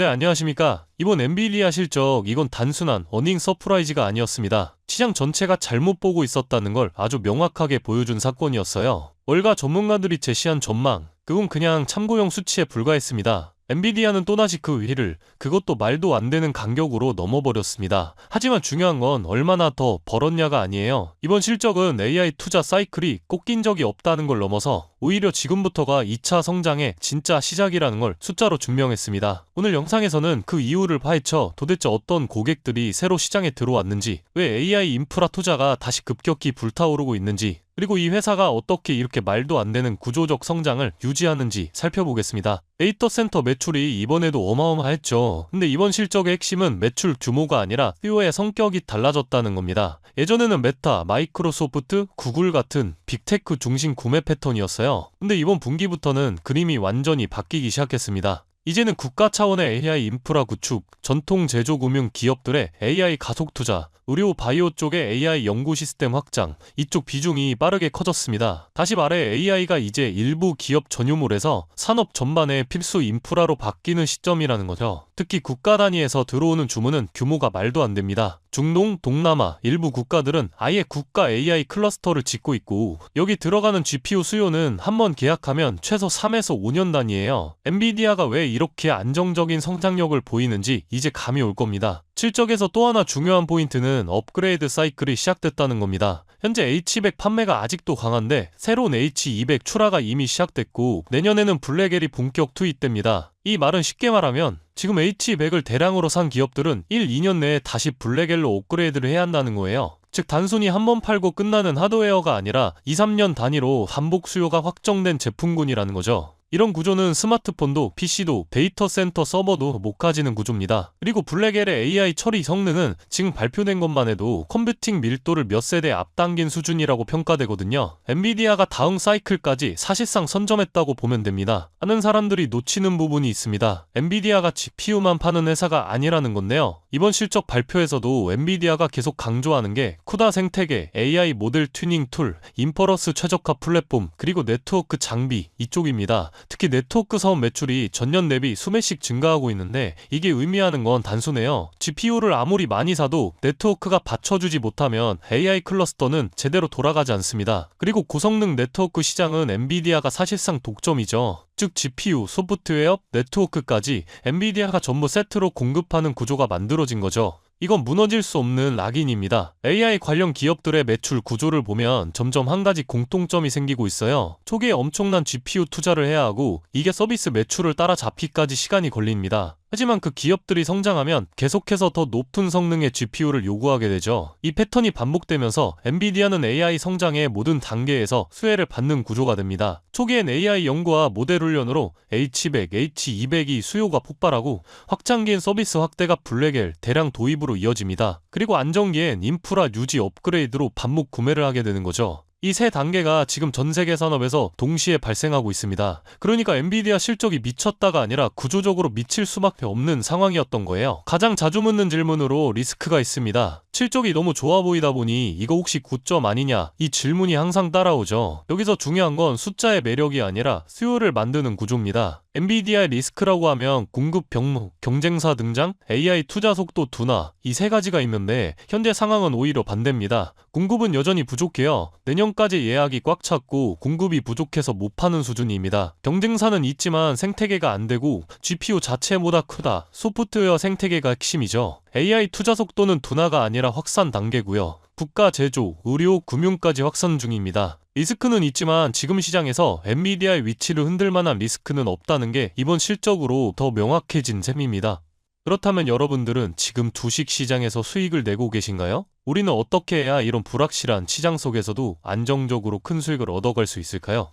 네, 안녕하십니까. 이번 엔비디아 실적, 이건 단순한 어닝 서프라이즈가 아니었습니다. 시장 전체가 잘못 보고 있었다는 걸 아주 명확하게 보여준 사건이었어요. 월가 전문가들이 제시한 전망, 그건 그냥 참고용 수치에 불과했습니다. 엔비디아는 또다시 그 위를 그것도 말도 안 되는 간격으로 넘어버렸습니다. 하지만 중요한 건 얼마나 더 벌었냐가 아니에요. 이번 실적은 AI 투자 사이클이 꺾인 적이 없다는 걸 넘어서 오히려 지금부터가 2차 성장의 진짜 시작이라는 걸 숫자로 증명했습니다. 오늘 영상에서는 그 이유를 파헤쳐 도대체 어떤 고객들이 새로 시장에 들어왔는지, 왜 AI 인프라 투자가 다시 급격히 불타오르고 있는지, 그리고 이 회사가 어떻게 이렇게 말도 안 되는 구조적 성장을 유지하는지 살펴보겠습니다. 데이터 센터 매출이 이번에도 어마어마했죠. 근데 이번 실적의 핵심은 매출 규모가 아니라 수요의 성격이 달라졌다는 겁니다. 예전에는 메타, 마이크로소프트, 구글 같은 빅테크 중심 구매 패턴이었어요. 근데 이번 분기부터는 그림이 완전히 바뀌기 시작했습니다. 이제는 국가 차원의 AI 인프라 구축, 전통 제조 금융 기업들의 AI 가속 투자, 의료 바이오 쪽의 AI 연구 시스템 확장, 이쪽 비중이 빠르게 커졌습니다. 다시 말해 AI가 이제 일부 기업 전유물에서 산업 전반의 필수 인프라로 바뀌는 시점이라는 거죠. 특히 국가 단위에서 들어오는 주문은 규모가 말도 안 됩니다. 중동, 동남아, 일부 국가들은 아예 국가 AI 클러스터를 짓고 있고 여기 들어가는 GPU 수요는 한번 계약하면 최소 3에서 5년 단위예요. 엔비디아가 왜 이렇게 안정적인 성장력을 보이는지 이제 감이 올 겁니다. 실적에서 또 하나 중요한 포인트는 업그레이드 사이클이 시작됐다는 겁니다. 현재 H200 판매가 아직도 강한데 새로운 H200 출하가 이미 시작됐고 내년에는 블랙엘이 본격 투입됩니다. 이 말은 쉽게 말하면 지금 H200을 대량으로 산 기업들은 1, 2년 내에 다시 블랙엘로 업그레이드를 해야 한다는 거예요. 즉 단순히 한 번 팔고 끝나는 하드웨어가 아니라 2, 3년 단위로 반복 수요가 확정된 제품군이라는 거죠. 이런 구조는 스마트폰도 PC도 데이터 센터 서버도 못 가지는 구조입니다. 그리고 블랙엘의 AI 처리 성능은 지금 발표된 것만 해도 컴퓨팅 밀도를 몇 세대 앞당긴 수준이라고 평가되거든요. 엔비디아가 다음 사이클까지 사실상 선점했다고 보면 됩니다. 하는 사람들이 놓치는 부분이 있습니다. 엔비디아가 GPU만 파는 회사가 아니라는 건데요. 이번 실적 발표에서도 엔비디아가 계속 강조하는 게 쿠다 생태계, AI 모델 튜닝 툴, 인퍼러스 최적화 플랫폼, 그리고 네트워크 장비 이쪽입니다. 특히 네트워크 사업 매출이 전년 대비 수매씩 증가하고 있는데 이게 의미하는 건 단순해요. GPU를 아무리 많이 사도 네트워크가 받쳐주지 못하면 AI 클러스터는 제대로 돌아가지 않습니다. 그리고 고성능 네트워크 시장은 엔비디아가 사실상 독점이죠. 즉 GPU, 소프트웨어, 네트워크까지 엔비디아가 전부 세트로 공급하는 구조가 만들어진 거죠. 이건 무너질 수 없는 락인입니다. AI 관련 기업들의 매출 구조를 보면 점점 한 가지 공통점이 생기고 있어요. 초기에 엄청난 GPU 투자를 해야 하고 이게 서비스 매출을 따라잡기까지 시간이 걸립니다. 하지만 그 기업들이 성장하면 계속해서 더 높은 성능의 GPU를 요구하게 되죠. 이 패턴이 반복되면서 엔비디아는 AI 성장의 모든 단계에서 수혜를 받는 구조가 됩니다. 초기엔 AI 연구와 모델 훈련으로 H100, H200이 수요가 폭발하고 확장기엔 서비스 확대가 블랙엘, 대량 도입으로 이어집니다. 그리고 안정기엔 인프라 유지 업그레이드로 반복 구매를 하게 되는 거죠. 이 세 단계가 지금 전 세계 산업에서 동시에 발생하고 있습니다. 그러니까 엔비디아 실적이 미쳤다가 아니라 구조적으로 미칠 수밖에 없는 상황이었던 거예요. 가장 자주 묻는 질문으로 리스크가 있습니다. 실적이 너무 좋아 보이다 보니 이거 혹시 9점 아니냐 이 질문이 항상 따라오죠. 여기서 중요한 건 숫자의 매력이 아니라 수요를 만드는 구조입니다. 엔비디아의 리스크라고 하면 공급 병목, 경쟁사 등장, AI 투자 속도 둔화 이 세 가지가 있는데 현재 상황은 오히려 반대입니다. 공급은 여전히 부족해요. 내년 까지 예약이 꽉 찼고 공급이 부족해서 못 파는 수준입니다. 경쟁사는 있지만 생태계가 안 되고 GPU 자체보다 크다. 소프트웨어 생태계가 핵심이죠. AI 투자 속도는 둔화가 아니라 확산 단계고요. 국가 제조, 의료, 금융까지 확산 중입니다. 리스크는 있지만 지금 시장에서 엔비디아의 위치를 흔들 만한 리스크는 없다는 게 이번 실적으로 더 명확해진 셈입니다. 그렇다면 여러분들은 지금 주식 시장에서 수익을 내고 계신가요? 우리는 어떻게 해야 이런 불확실한 시장 속에서도 안정적으로 큰 수익을 얻어갈 수 있을까요?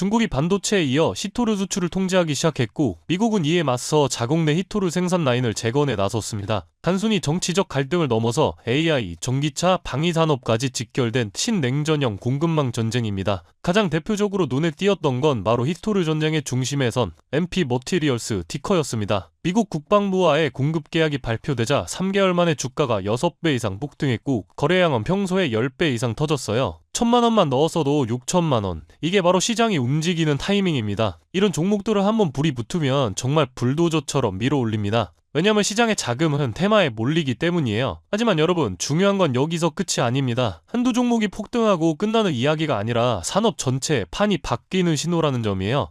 중국이 반도체에 이어 히토류 수출을 통제하기 시작했고 미국은 이에 맞서 자국 내 히토류 생산 라인을 재건에 나섰습니다. 단순히 정치적 갈등을 넘어서 AI, 전기차, 방위산업까지 직결된 신냉전형 공급망 전쟁입니다. 가장 대표적으로 눈에 띄었던 건 바로 히토류 전쟁의 중심에 선 MP 머티리얼스 티커였습니다. 미국 국방부와의 공급 계약이 발표되자 3개월 만에 주가가 6배 이상 폭등했고 거래량은 평소에 10배 이상 터졌어요. 천만 원만 넣었어도 6천만 원. 이게 바로 시장이 움직이는 타이밍입니다. 이런 종목들을 한번 불이 붙으면 정말 불도저처럼 밀어 올립니다. 왜냐면 시장의 자금은 테마에 몰리기 때문이에요. 하지만 여러분, 중요한 건 여기서 끝이 아닙니다. 한두 종목이 폭등하고 끝나는 이야기가 아니라 산업 전체 판이 바뀌는 신호라는 점이에요.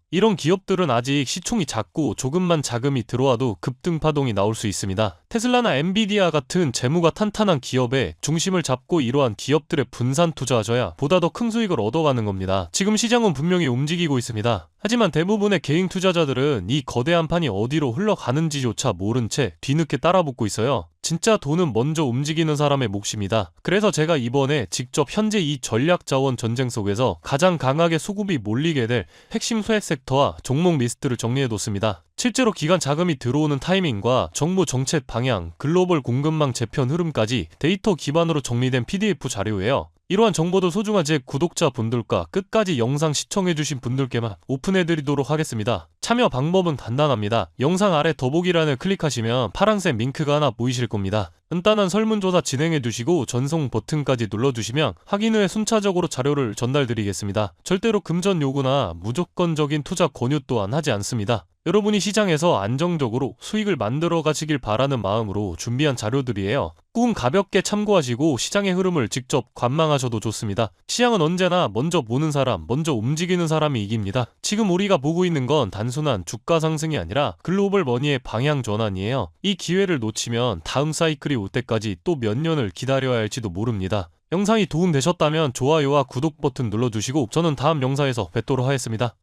이런 기업들은 아직 시총이 작고 조금만 자금이 들어와도 급등 파동이 나올 수 있습니다. 테슬라나 엔비디아 같은 재무가 탄탄한 기업에 중심을 잡고 이러한 기업들의 분산 투자하셔야 보다 더 큰 수익을 얻어가는 겁니다. 지금 시장은 분명히 움직이고 있습니다. 하지만 대부분의 개인 투자자들은 이 거대한 판이 어디로 흘러가는지조차 모른 채 뒤늦게 따라붙고 있어요. 진짜 돈은 먼저 움직이는 사람의 몫입니다. 그래서 제가 이번에 직접 현재 이 전략 자원 전쟁 속에서 가장 강하게 수급이 몰리게 될 핵심 소액 섹터와 종목 리스트를 정리해뒀습니다. 실제로 기관 자금이 들어오는 타이밍과 정부 정책 방향, 글로벌 공급망 재편 흐름까지 데이터 기반으로 정리된 PDF 자료예요. 이러한 정보도 소중한 제 구독자 분들과 끝까지 영상 시청해주신 분들께만 오픈해드리도록 하겠습니다. 참여 방법은 간단합니다. 영상 아래 더보기란을 클릭하시면 파란색 링크가 하나 보이실 겁니다. 간단한 설문조사 진행해 두시고 전송 버튼까지 눌러주시면 확인 후에 순차적으로 자료를 전달드리겠습니다. 절대로 금전 요구나 무조건적인 투자 권유 또한 하지 않습니다. 여러분이 시장에서 안정적으로 수익을 만들어 가시길 바라는 마음으로 준비한 자료들이에요. 꿈 가볍게 참고하시고 시장의 흐름을 직접 관망하셔도 좋습니다. 시장은 언제나 먼저 보는 사람, 먼저 움직이는 사람이 이깁니다. 지금 우리가 보고 있는 건 단순한 주가 상승이 아니라 글로벌 머니의 방향 전환이에요. 이 기회를 놓치면 다음 사이클이 올 때까지 또 몇 년을 기다려야 할지도 모릅니다. 영상이 도움되셨다면 좋아요와 구독 버튼 눌러주시고 저는 다음 영상에서 뵙도록 하겠습니다.